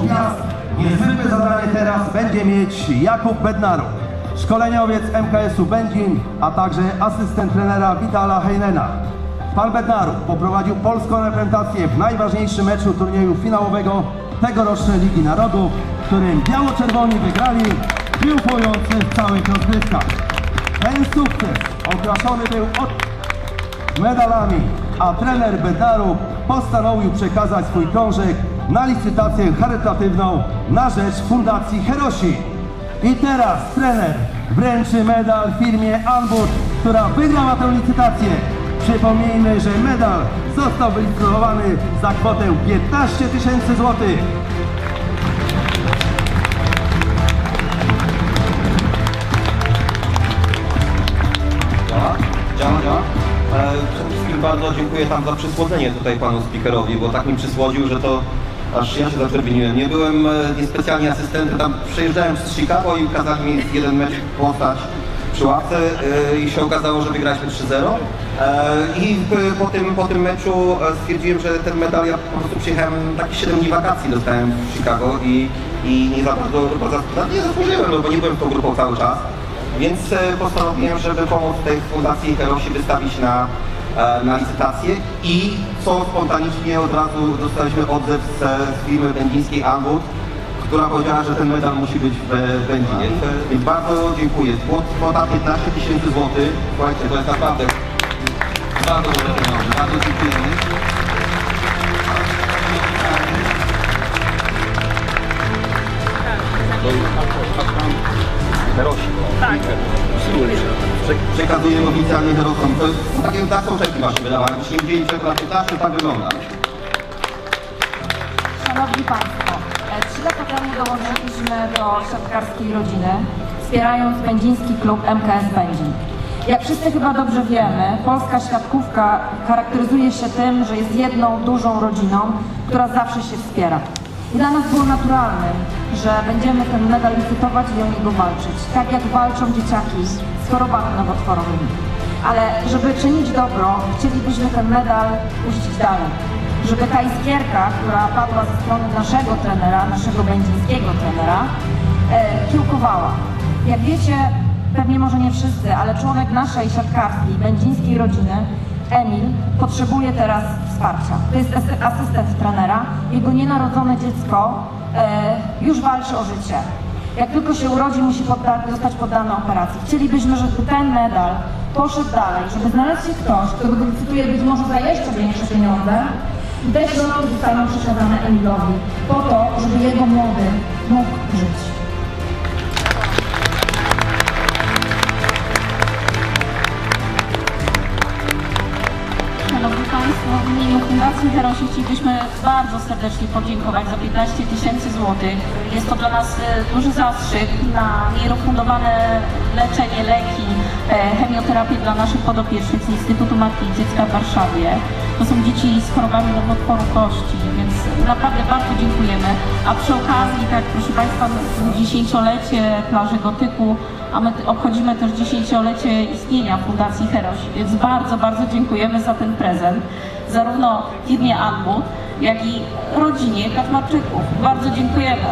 gwiazd, niezwykłe zadanie teraz będzie mieć Jakub Bednaruk, szkoleniowiec MKS-u Będzin, a także asystent trenera Witala Heinena. Pan Bednaruk poprowadził polską reprezentację w najważniejszym meczu turnieju finałowego tegorocznej Ligi Narodów, w którym biało-czerwoni wygrali, triumfujący w całych rozgrywkach. Ten sukces okraszony był od medalami, a trener Bednaruk postanowił przekazać swój krążek na licytację charytatywną na rzecz Fundacji Herosi. I teraz trener wręczy medal firmie Anbud, która wygrała tę licytację. Przypomnijmy, że medal został wylicytowany za kwotę 15 tysięcy złotych. Działa? Działa, działa? E, przede wszystkim bardzo dziękuję tam za przysłodzenie tutaj panu speakerowi, bo tak mi przysłodził, że to aż ja się zaczerwieniłem. Nie byłem e, niespecjalnie asystentem, tam przejeżdżałem z Chicago i kazali mi jeden mecz postać przy ławce e, i się okazało, że wygraliśmy 3-0. E, I po tym, po tym meczu stwierdziłem, że ten medal ja po prostu przyjechałem, takie 7 dni wakacji dostałem w Chicago i, i nie za bardzo, bardzo nie zasłużyłem, no bo nie byłem tą grupą cały czas. Więc postanowiłem, żeby pomóc tej fundacji Herosi wystawić na, na licytację i co spontanicznie od razu dostaliśmy odzew z, z firmy będzińskiej Anwood, która powiedziała, że ten medal musi być w Będzinie. E, Więc bardzo dziękuję. Kwota 15 tysięcy złotych. Słuchajcie, to jest naprawdę bardzo duże pieniądze. Bardzo dziękujemy. Tak. Prze- Przekazujemy oficjalnie herosom. To jest takie tak są czeki właśnie czek na 15, tak wygląda. Szanowni Państwo, e, trzy lata temu dołączyliśmy do siatkarskiej rodziny, wspierając będziński klub MKS Będzin. Jak wszyscy chyba dobrze wiemy, polska świadkówka charakteryzuje się tym, że jest jedną dużą rodziną, która zawsze się wspiera. Dla nas było naturalne, że będziemy ten medal licytować i o niego walczyć, tak jak walczą dzieciaki z chorobami nowotworowymi. Ale żeby czynić dobro, chcielibyśmy ten medal puścić dalej żeby ta iskierka, która padła ze strony naszego trenera, naszego będzińskiego trenera, e, kiełkowała. Jak wiecie, pewnie może nie wszyscy, ale członek naszej siatkarskiej, będzińskiej rodziny, Emil, potrzebuje teraz wsparcia. To jest asy- asystent trenera. Jego nienarodzone dziecko e, już walczy o życie. Jak tylko się urodzi, musi podda- zostać poddany operacji. Chcielibyśmy, żeby ten medal poszedł dalej, żeby znalazł się ktoś, kto go być może za jeszcze większe pieniądze i te środki zostaną przekazane Emilowi po to, żeby jego młody mógł żyć. Państwo, w imieniu Fundacji Herosi chcielibyśmy bardzo serdecznie podziękować za 15 tysięcy złotych. Jest to dla nas e, duży zastrzyk na nierefundowane leczenie, leki, e, chemioterapię dla naszych podopiecznych z Instytutu Matki i Dziecka w Warszawie. To są dzieci z chorobami nowotworu kości, więc naprawdę bardzo dziękujemy. A przy okazji, tak proszę Państwa, dziesięciolecie plaży Gotyku, a my obchodzimy też dziesięciolecie istnienia Fundacji Herosi, więc bardzo, bardzo dziękujemy za ten prezent, zarówno firmie Anbud, jak i rodzinie Kaczmarczyków. Bardzo dziękujemy.